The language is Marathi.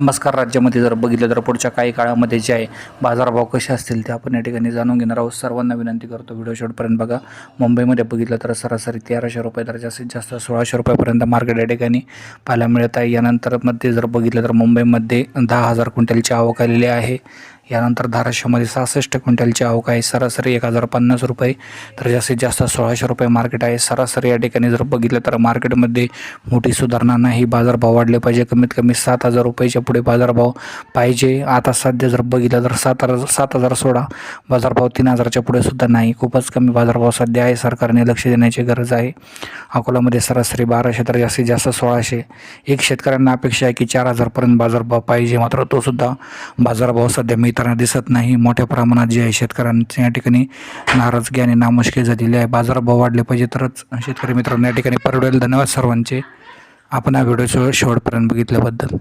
नमस्कार राज्यामध्ये जर बघितलं तर पुढच्या काही काळामध्ये जे आहे बाजारभाव कसे असतील ते आपण या ठिकाणी जाणून घेणार आहोत. सर्वांना विनंती करतो व्हिडिओ शेवटपर्यंत बघा. मुंबईमध्ये बघितलं तर सरासरी तेराशे रुपये तर जास्तीत जास्त सोळाशे रुपयापर्यंत मार्केट या ठिकाणी पाहायला मिळत आहे. यानंतरमध्ये जर बघितलं तर मुंबईमध्ये दहा हजार क्विंटलची आवक आलेली आहे. यानंतर धाराशिवमध्ये सहासष्ट क्विंटलची आवक आहे. सरासरी एक हजार पन्नास रुपये तर जास्तीत जास्त सोळाशे रुपये मार्केट आहे. सरासरी या ठिकाणी जर बघितलं तर मार्केटमध्ये मोठी सुधारणा नाही. बाजारभाव वाढले पाहिजे. कमीत कमी सात हजार रुपयाच्या पुढे बाजारभाव पाहिजे. आता सध्या जर बघितलं तर सात हजार सात हजार सोळा बाजारभाव तीन हजारच्या पुढे सुद्धा नाही. खूपच कमी बाजारभाव सध्या आहे. सरकारने लक्ष देण्याची गरज आहे. अकोलामध्ये सरासरी बाराशे तर जास्तीत जास्त सोळाशे. एक शेतकऱ्यांना अपेक्षा आहे की चार हजारपर्यंत बाजारभाव पाहिजे. मात्र तो सुद्धा बाजारभाव सध्या मिळताना दिसत नाही. मोठ्या प्रमाणात जे आहे शेतकऱ्यांचे या ठिकाणी नाराजगी आणि नामुष्की झालेली आहे. बाजारभाव वाढले पाहिजे तरच शेतकरी मित्रांनो या ठिकाणी परवडेल. धन्यवाद सर्वांचे. आपण हा व्हिडिओ शेवटपर्यंत बघितल्याबद्दल.